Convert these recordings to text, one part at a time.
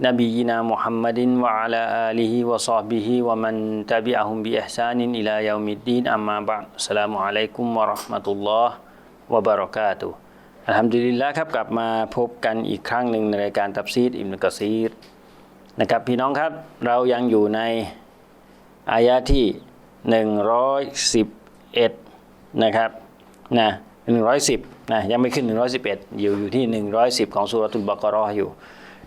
نبينا محمد وعلى آله وصحبه ومن تبعهم بإحسان إلى يوم الدين أما بعد السلام عليكم ورحمة الله وبركاته อัลฮัมดุลิลละครับกลับมาพบกันอีกครั้งหนึ่งในรายการตับซีดอิมนุกะซีดนะครับพี่น้องครับเรายังอยู่ใน อายะที่ 111 นะครับนะ110นะยังไม่ขึ้น 111 อยู่อยู่ที่ 110 ของสุรตุลบากรออยู่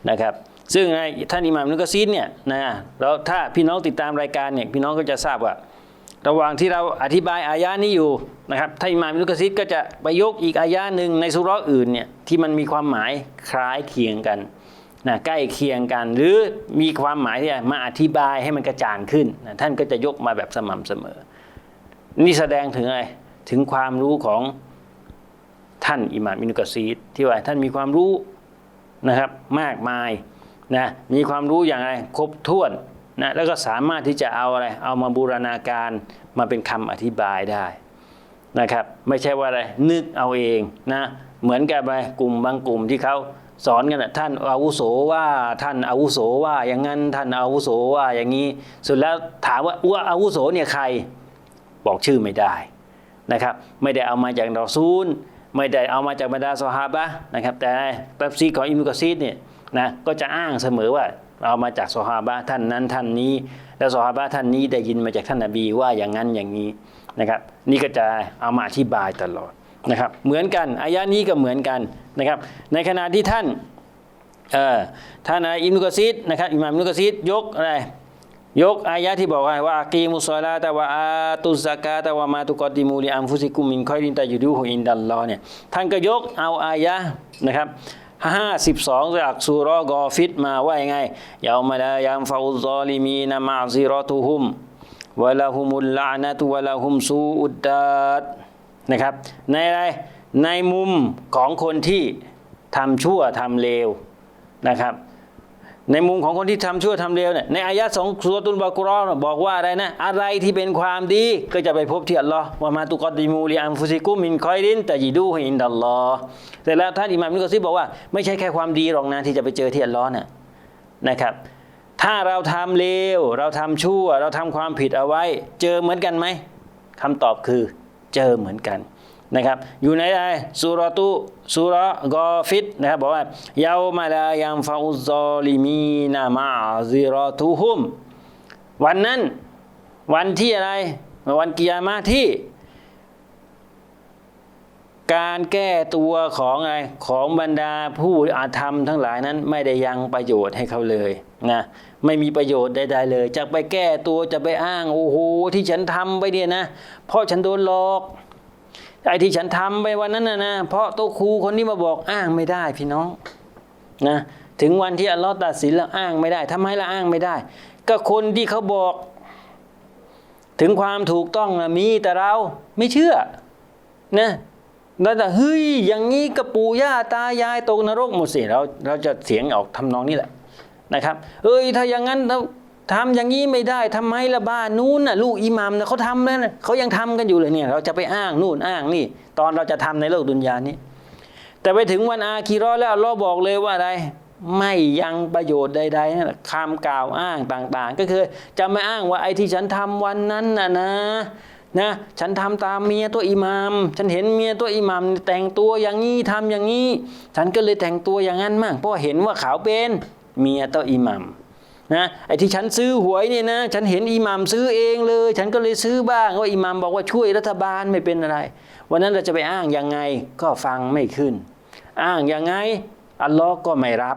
นะครับ ซึ่งในท่านอิหม่ามนุกซีดเนี่ยนะเราถ้าพี่น้องติดตามรายการเนี่ยพี่น้องก็จะทราบว่า ระหว่างที่เราอธิบายอายะนี้อยู่นะครับท่านอิหม่ามนุกซีดก็จะไปยกอีกอายะหนึ่งในสุราะห์อื่นเนี่ยที่มันมีความหมายคล้ายเคียงกันนะใกล้เคียงกัน หรือมีความหมายที่จะมาอธิบายให้มันกระจ่างขึ้นนะท่านก็จะยกมาแบบสม่ำเสมอ นี่แสดงถึงอะไรถึงความรู้ของท่านอิหม่ามอินุกซีดที่ว่าท่านมีความรู้นะครับมากมาย นะมีความรู้อย่างไรครบถ้วนนะแล้วก็สามารถที่จะเอาอะไรเอามาบูรณาการมาเป็นคำอธิบายได้นะครับไม่ใช่ว่าอะไรนึกเอาเองนะเหมือนกับอะไรกลุ่มบางกลุ่มที่เขาสอนกันนะท่านอาวุโสว่าท่านอาวุโสว่าอย่างนั้นท่านอาวุโสว่าอย่างนี้สุดแล้วถามว่าว่าอาวุโสเนี่ยใครบอกชื่อไม่ได้นะครับไม่ได้เอามาจากดอซูล ไม่ได้เอามาจากบรรดาซอฮาบะนะครับแต่ตัฟซีของอิมุกะซีดเนี่ย นะก็จะอ้างเสมอว่าเอามาจากซอฮาบะท่านนั้นท่านนี้ แล้วซอฮาบะท่านนี้ได้ยินมาจากท่านนบีว่าอย่างนั้นอย่างนี้นะครับนี่ก็จะเอามาอธิบายตลอดนะครับเหมือนกันอายะนี้ก็เหมือนกันนะครับในขณะที่ท่านเอ่อท่านอิมนุกซีดนะครับอิมามอิมนุกซีดยกอะไรยกอายะที่บอกว่าอากีมุสลาตะวะอาตุซะกาตะวะมาตุกอดิมูลิอัมฟุซิกุมินคอยรินตะยูดูฮอินดัลลอเนี่ยท่านก็ยกเอาอายะนะครับ ห้าสิบสองจากสุรกอฟิตมาว่ายังไงยามาลายามฟาอุซอลิมีนามาซิรอตุฮุมวะลาฮุมุลลานะตุวะลาฮุมซูอุดดาดนะครับ ในอะไรในมุมของคนที่ทำชั่วทำเลวนะครับ ในมุมของคนที่ทำชั่วทำเลวเนี่ยในอายะสองสุรตุลบากรอบอกว่าอะไรนะ อะไรที่เป็นความดีก็จะไปพบที่อัลลอฮ์ว่ามาตุกอดิมูลีอัมฟุซิกุมินคอยรินแตะยิดูฮินดัลลอฮ์แต่แล้วท่านอิหม่ามอิบนุกซีบอกว่าไม่ใช่แค่ความดีหรอกนะที่จะไปเจอที่อัลลอฮ์น่ะนะครับ ถ้าเราทำเลวเราทำชั่ว เราทำความผิดเอาไว้ เจอเหมือนกันไหมคำตอบคือเจอเหมือนกัน นะครับอยู่ในอะไรสุรตุสุรกอฟิตนะครับบอกว่าเยาวมาลายังฟาอุซอลิมีนามาซิรอตุฮุมวันนั้นวันที่อะไรวันกิยามะที่ การแก้ตัวของอะไรของบรรดาผู้อาธรรมทั้งหลายนั้นไม่ได้ยังประโยชน์ให้เขาเลยนะไม่มีประโยชน์ใดๆเลย จะไปแก้ตัวจะไปอ้างโอ้โหที่ฉันทำไปเนี่ยนะ เพราะฉันโดนหลอก ไอ้ที่ฉันทำไปวันนั้นนะนะเพราะโต๊ะครูคนนี้มาบอกอ้างไม่ได้พี่น้องนะถึงวันที่อัลลอฮ์ตัดสินแล้วอ้างไม่ได้ทำไมละอ้างไม่ได้ ก็คนที่เขาบอก ถึงความถูกต้องนะมีแต่เราไม่เชื่อนะแล้วแต่เฮ้ยอย่างนี้กระปูย่าตายายตกนรกหมดสิเราเราจะเสียงออกทำนองนี้แหละนะครับ เอ้ยถ้าอย่างนั้นเรา ทำอย่างนี้ไม่ได้ทำไมละบ้านนู้นน่ะลูกอิหมัมนะเขาทำแล้วนะเขายังทำกันอยู่เลยเนี่ย เราจะไปอ้างนู่นอ้างนี่ ตอนเราจะทำในโลกดุนยานี้ แต่ไปถึงวันอาคีรอแล้วเราบอกเลยว่าอะไร ไม่ยังประโยชน์ใดๆนั่นแหละคำกล่าวอ้างต่างๆ ก็คือจะไม่อ้างว่าไอ้ที่ฉันทำวันนั้นน่ะนะนะฉันทำตามเมียตัวอิหมาม ฉันเห็นเมียตัวอิหมาม แต่งตัวอย่างนี้ทำอย่างนี้ ฉันก็เลยแต่งตัวอย่างนั้นมั่งเพราะเห็นว่าเขาเป็นเมียตัวอิหมาม นะไอ้ที่ฉันซื้อหวยเนี่ยนะ ฉันเห็นอิหมามซื้อเองเลย ฉันก็เลยซื้อบ้างว่าอิหมามบอกว่าช่วยรัฐบาลไม่เป็นอะไร วันนั้นเราจะไปอ้างยังไงก็ฟังไม่ขึ้น อ้างยังไงอัลลอฮ์ก็ไม่รับ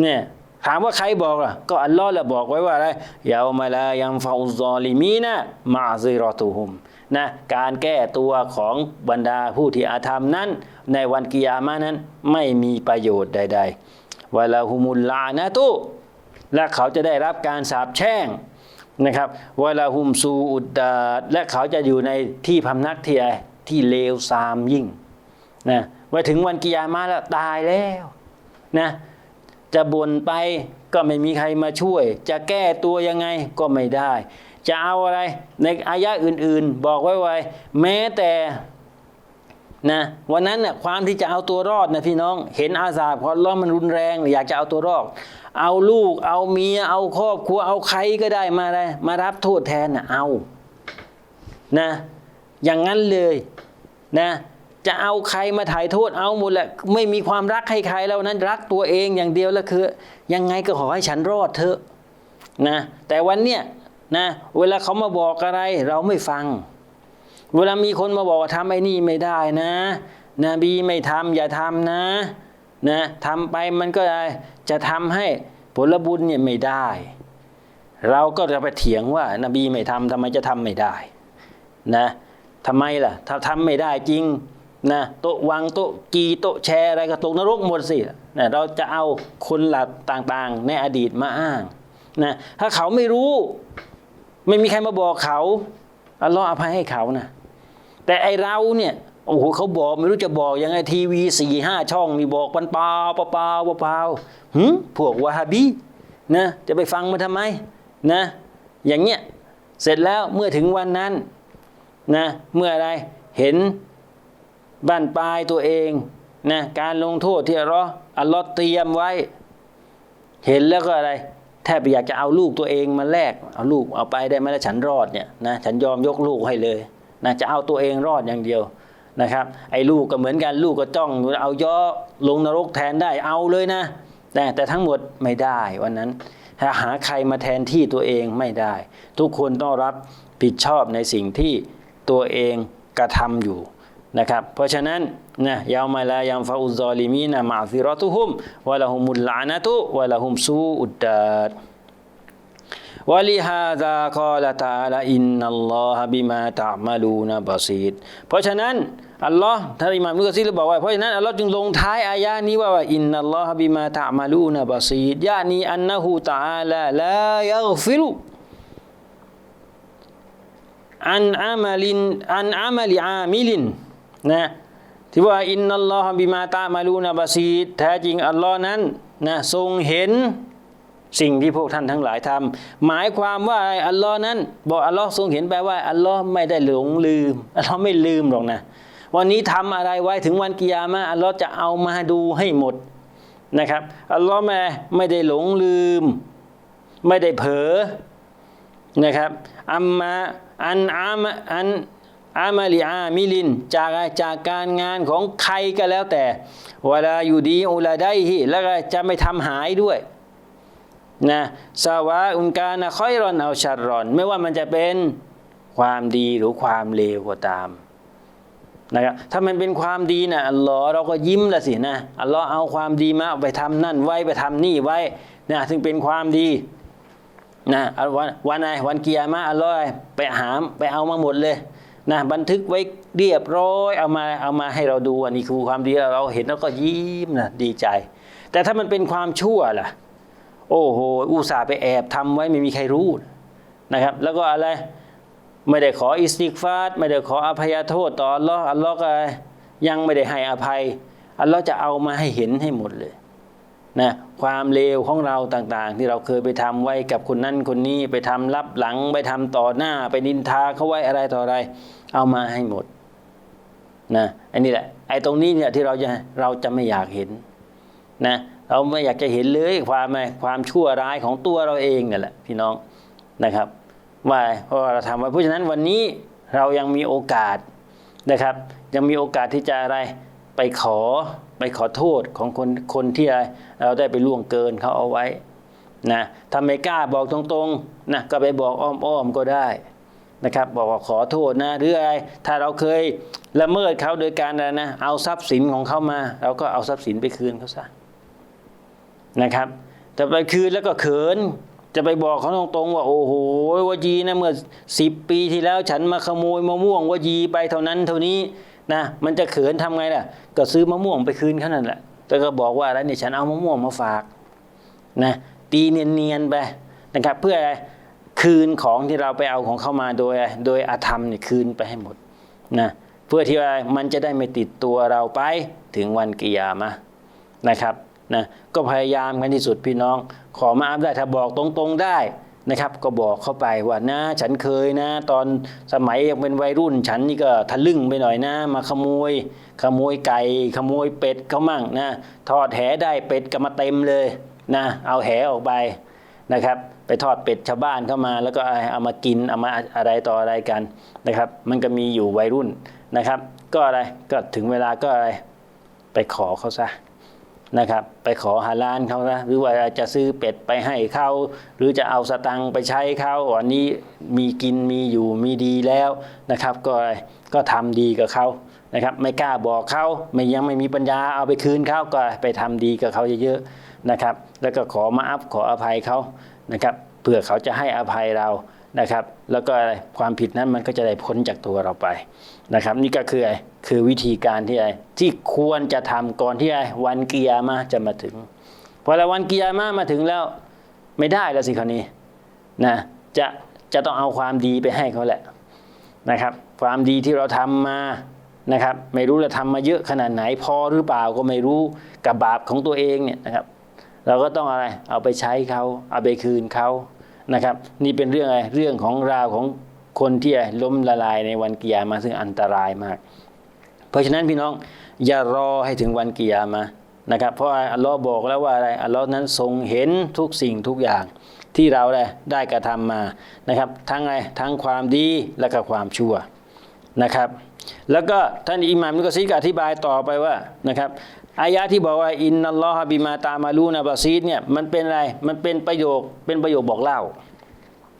เนี่ยถามว่าใครบอกล่ะ ก็อัลลอฮ์แหละบอกไว้ว่าอะไรยาวมาลายังฟาอุซอลิมีนะมาซิรอตุฮุมนะการแก้ตัวของบรรดาผู้ที่อาธรรมนั้น ในวันกิยามะนั้นไม่มีประโยชน์ใดๆวะลาฮุมุลลานะตุ และเขาจะได้รับการสาปแช่งนะครับวลาหุมซูอุดดาและเขาจะอยู่ในที่พำนักที่อะไรที่เลวทรามยิ่งนะว่าถึงวันกิยามะแล้วตายแล้วนะจะบ่นไปก็ไม่มีใครมาช่วย จะแก้ตัวยังไงก็ไม่ได้ จะเอาอะไรในอายะอื่นๆ บอกไว้ไว้แม้แต่ นะวันนั้นน่ะความที่จะเอาตัวรอดนะพี่น้อง เห็นอาสาบของลเลอมันรุนแรง อยากจะเอาตัวรอด เอาลูก เอาเมีย เอาครอบครัว เอาใครก็ได้มาเลยมารับโทษแทนนะเอานะอย่างนั้นเลยนะจะเอาใครมาถ่ายโทษเอาหมดแหละไม่มีความรักให้ใครแล้วนั้นรักตัวเองอย่างเดียวแล้วคือ ยังไงก็ขอให้ฉันรอดเถอะนะแต่วันเนี้ยนะเวลาเขามาบอกอะไรเราไม่ฟัง เวลามีคนมาบอกว่าทำไอ้นี่ไม่ได้นะนบีไม่ทำอย่าทำนะนะทำไปมันก็จะทำให้ผลบุญเนี่ยไม่ได้ เราก็จะไปเถียงว่านบีไม่ทำทำไมจะทำไม่ได้นะทำไมล่ะ ถ้าทำไม่ได้จริงนะโต๊ะวางโต๊ะกีโต๊ะแชร์อะไรก็ตกนรกหมดสินะเราจะเอาคนหลักต่างๆ ในอดีตมาอ้างนะถ้าเขาไม่รู้ ไม่มีใครมาบอกเขาอัลลอฮ์อภัยให้เขานะ แต่ไอเราเนี่ยโอ้โหเขาบอกไม่รู้จะบอกยังไงทีวีสี่ห้าช่องนี่บอกปันเปล่าเปล่าเปล่าเปล่าหึพวกวะฮาบีนะจะไปฟังมันทำไมนะอย่างเงี้ยเสร็จแล้วเมื่อถึงวันนั้นนะเมื่ออะไรเห็นบ้านปลายตัวเองนะการลงโทษที่อัลลอฮ์อัลลอฮ์เตรียมไว้ เห็นแล้วก็อะไร แทบอยากจะเอาลูกตัวเองมาแลกเอาลูกเอาไปได้ไหมแล้วฉันรอดเนี่ยนะฉันยอมยกลูกให้เลย นะจะเอาตัวเองรอดอย่างเดียวนะครับ ไอ้ลูกก็เหมือนกันลูกก็จ้องเอาย่อลงนรกแทนได้เอาเลยนะแต่แต่ทั้งหมดไม่ได้วันนั้นหาใครมาแทนที่ตัวเองไม่ได้ ทุกคนต้องรับผิดชอบในสิ่งที่ตัวเองกระทำอยู่นะครับเพราะฉะนั้นนะยามาลายัมฟาอุซอลิมีนะมาฟิรอตุฮุมวะละฮุมุลลานะตุวะละฮุมซูอุดดาด ولهذا قال تعالى إن الله بما تعملون بصير เพราะฉะนั้นอัลลอฮ์ท่านอิหม่ามนุกะซีรบอกว่าเพราะฉะนั้นอัลลอฮ์จึงลงท้ายอายะนี้ว่าว่าอินนัลลอฮะบิมาตะมาลูนะบะซีรยะนีอันนะฮูตะอาลาลายัฆฟิรุอันอามัลินอันอามัลิอามิลินนะที่ว่าอินนัลลอฮะบิมาตะมาลูนะบะซีรแท้จริงอัลลอฮ์นั้นนะทรงเห็น สิ่งที่พวกท่านทั้งหลายทำหมายความว่าอัลลอฮ์นั้น บอกอัลลอฮ์ทรงเห็นแปลว่าอัลลอฮ์ไม่ได้หลงลืมอัลลอฮ์ไม่ลืมหรอกนะ วันนี้ทำอะไรไว้ถึงวันกิยามะอัลลอฮ์จะเอามาดูให้หมดนะครับอัลลอฮ์ไม่ไม่ได้หลงลืม ไม่ได้เผลอนะครับอัมมาอันอามอันอามาลิอามิลิน จากจากการงานของใครก็แล้วแต่เวลาอยู่ดีอุลาได้ฮิแล้วก็จะไม่ทำหายด้วย นะสวาอุนกานะค่อยรอนเอาชัดรอน ไม่ว่ามันจะเป็นความดีหรือความเลวก็ตามนะครับถ้ามันเป็นความดีนะอัลลอฮ์เราก็ยิ้มละสินะอัลลอฮ์เอาความดีมาไปทำนั่นไว้ไปทำนี่ไว้นะถึงเป็นความดีนะวันวันไหนวันเกียร์มาอัลลอฮ์ไปหามไปเอามาหมดเลยนะบันทึกไว้เรียบร้อยเอามาเอามาให้เราดูอันนี้คือความดีเราเห็นแล้วก็ยิ้มนะดีใจ แต่ถ้ามันเป็นความชั่วล่ะ โอ้โหอุตส่าห์ไปแอบทำไว้ไม่มีใครรู้นะครับ แล้วก็อะไรไม่ได้ขออิสติกฟาดไม่ได้ขออภัยโทษต่ออัลลอฮ์อัลลอฮ์ก็ยังไม่ได้ให้อภัย อัลลอฮ์จะเอามาให้เห็นให้หมดเลยนะความเลวของเราต่างๆ ที่เราเคยไปทำไว้กับคนนั้นคนนี้ไปทำรับหลังไปทำต่อหน้าไปนินทาเขาไว้อะไรต่ออะไร เอามาให้หมดนะอันนี้แหละไอ้ตรงนี้เนี่ยที่เราจะเราจะไม่อยากเห็นนะ เราไม่อยากจะเห็นเลยความความชั่วร้ายของตัวเราเองเนี่ยแหละพี่น้องนะครับ ว่าเพราะเราทำไว้เพราะฉะนั้นวันนี้เรายังมีโอกาสนะครับ ยังมีโอกาสที่จะอะไรไปขอไปขอโทษของคนคนที่เราได้ไปล่วงเกินเขาเอาไว้นะถ้าไม่กล้าบอกตรงๆนะก็ไปบอกอ้อมๆก็ได้นะครับ บอกว่าขอโทษนะหรืออะไรถ้าเราเคยละเมิดเขาโดยการอะไรนะเอาทรัพย์สินของเขามา เราก็เอาทรัพย์สินไปคืนเขาซะ นะครับแต่ไปคืนแล้วก็เขิน จะไปบอกเขาตรงๆว่าโอ้โหวจีนะเมื่อสิบปีที่แล้วฉันมาขโมยมะม่วงวจีไปเท่านั้นเท่านี้นะมันจะเขินทำไงล่ะ ก็ซื้อมะม่วงไปคืนเขานั่นแหละแต่ก็บอกว่าแล้วเนี่ยฉันเอามะม่วงมาฝากนะตีเนียนๆไปนะครับ เพื่ออะไรคืนของที่เราไปเอาของเข้ามาโดยโดยอาธรรมเนี่ยคืนไปให้หมดนะเพื่อที่ว่ามันจะได้ไม่ติดตัวเราไปถึงวันกิยามะนะครับ นะก็พยายามกันที่สุดพี่น้อง ขอมาอัพได้ถ้าบอกตรงๆได้นะครับก็บอกเข้าไปว่านะฉันเคยนะ ตอนสมัยยังเป็นวัยรุ่น ฉันนี่ก็ทะลึ่งไปหน่อยนะ มาขโมย ขโมยไก่ ขโมยเป็ดเขามั่งนะทอดแหได้เป็ดก็มาเต็มเลยนะเอาแหออกไปนะครับ ไปทอดเป็ดชาวบ้านเข้ามา แล้วก็เอามากินเอามาอะไรต่ออะไรกันนะครับ มันก็มีอยู่วัยรุ่นนะครับ ก็อะไรก็ถึงเวลาก็อะไรไปขอเขาซะ นะครับไปขอฮาลานเขาซะหรือว่าจะซื้อเป็ดไปให้เขาหรือจะเอาสตังค์ไปใช้เขาวันนี้มีกินมีอยู่มีดีแล้วนะครับ ก็ก็ทำดีกับเขานะครับ ไม่กล้าบอกเขาไม่ยังไม่มีปัญญาเอาไปคืนเขาก็ไปทำดีกับเขาเยอะๆนะครับ แล้วก็ขอมาอัพขออภัยเขานะครับเพื่อเขาจะให้อภัยเรา นะครับ แล้วก็อะไรความผิดนั้นมันก็จะได้พ้นจากตัวเราไปนะครับ นี่ก็คืออะไรคือวิธีการที่อะไรที่ควรจะทำก่อนที่อะไรวันกิยามะจะมาถึงพอละวันกิยามะมาถึงแล้วไม่ได้แล้วสิคราวนี้นะจะจะต้องเอาความดีไปให้เขาแหละนะครับ ความดีที่เราทำมานะครับ ไม่รู้เราทำมาเยอะขนาดไหนพอหรือเปล่าก็ไม่รู้กับบาปของตัวเองเนี่ยนะครับ เราก็ต้องอะไรเอาไปใช้เขาเอาไปคืนเขา นะครับ นี่เป็นเรื่องอะไรเรื่องของราวของคนที่ล้มละลายในวันกิยามาซึ่งอันตรายมาก เพราะฉะนั้นพี่น้องอย่ารอให้ถึงวันกิยามานะครับ เพราะอัลลอฮ์บอกแล้วว่าอะไรอัลลอฮ์นั้นทรงเห็นทุกสิ่งทุกอย่างที่เราได้กระทำมานะครับ ทั้งอะไรทั้งความดีและก็ความชั่วนะครับ แล้วก็ท่านอิหม่ามนุกซีก็อธิบายต่อไปว่านะครับ อายะที่บอกว่าอินนัลลอฮะบิมาตามาลูนะบาซีดเนี่ยมันเป็นอะไรมันเป็นประโยคเป็นประโยคบอกเล่า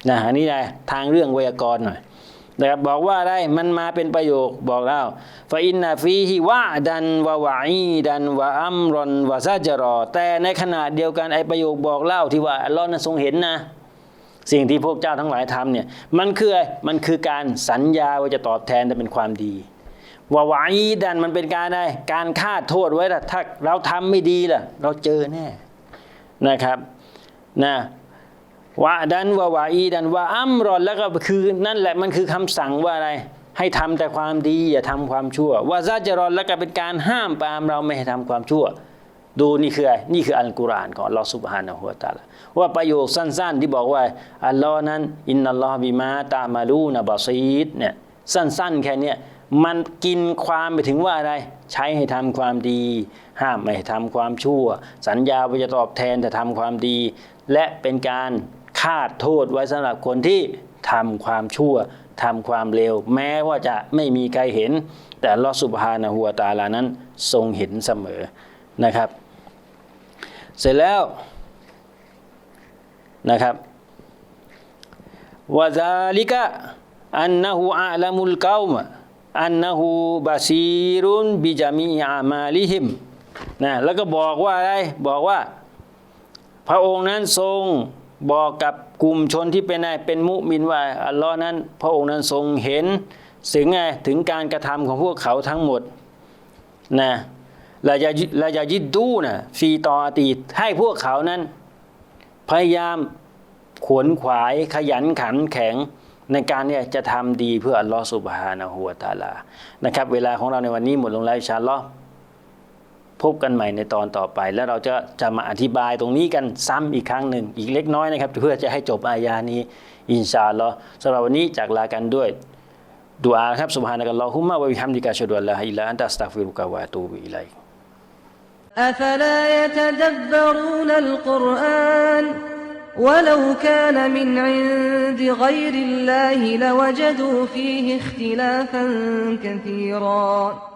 นะอันนี้นะทางเรื่องไวยากรณ์หน่อยนะครับบอกว่าอะไรมันมาเป็นประโยคบอกเล่าฟาอินนาฟีฮิวะดันวะวะอีดันวะอัมรอนวะซาจรอ แต่ในขณะเดียวกันไอประโยคบอกเล่าที่ว่าอัลลอฮ์นั้นทรงเห็นนะ สิ่งที่พวกเจ้าทั้งหลายทำเนี่ยมันคืออะไรมันคือการสัญญาว่าจะตอบแทนแต่เป็นความดี วาวาอีดันมันเป็นการอะไรการคาดโทษไว้ล่ะถ้าเราทำไม่ดีล่ะ เราเจอแน่นะครับนะวะดันวาวาอีดันวะอัมรอนแล้วก็คือนั่นแหละมันคือคำสั่งว่าอะไร ให้ทำแต่ความดีอย่าทำความชั่ววาซาจรอนแล้วก็เป็นการห้ามปรามเราไม่ให้ทำความชั่ว ดูนี่คืออะไรนี่คืออัลกุรอานของลอสุบฮานะฮูวตาลาว่าประโยคสั้น ๆ ที่บอกว่าอัลลอฮ์นั้น อินนัลลอฮฺบิมาตามาลูนะบาซีดเนี่ยสั้น ๆ แค่เนี้ย มันกินความไปถึงว่าอะไร ใช้ให้ทำความดี ห้ามไม่ให้ทำความชั่ว สัญญาว่าจะตอบแทนแต่ทำความดี และเป็นการคาดโทษไว้สำหรับคนที่ทำความชั่วทำความเลวแม้ว่าจะไม่มีใครเห็น แต่ลอสุบฮานะฮูวตาลานั้นทรงเห็นเสมอนะครับ เสร็จแล้วนะครับวะซาลิกะอันนะฮูอาลามุลกาวมะ อันนะฮูบาซีรุนบิจามีอามาลิฮิมนะแล้วก็บอกว่าอะไรบอกว่า พระองค์นั้นทรงบอกกับกลุ่มชนที่เป็นไรเป็นมุมินว่าอัลลอฮ์นั้น พระองค์นั้นทรงเห็นถึงไงถึงการกระทำของพวกเขาทั้งหมดนะลาจะลาจะยิดดูนะฟีตออตีให้พวกเขานั้น พยายามขวนขวายขยันขันแข็ง ในการเนี่ยจะทำดีเพื่ออัลลอฮฺสุบฮานะฮูวะตาลานะครับ เวลาของเราในวันนี้หมดลงแล้วอินชาอัลลอฮ์พบกันใหม่ในตอนต่อไป แล้วเราจะจะมาอธิบายตรงนี้กันซ้ำอีกครั้งหนึ่งอีกเล็กน้อยนะครับ เพื่อจะให้จบอายานี้ อินชาอัลลอฮ์สำหรับวันนี้จากลากันด้วยดุอาครับสุบฮานะกัลลอฮุมะวะบิฮัมดิกะชะดุอัลลาฮะอิลลาอันตะอัสตัฆฟิรุกะวะอะตูบิอิลัย أفلا يتدبرون القرآن ولو كان من عند غير الله لوجدوا فيه اختلافا كثيرا.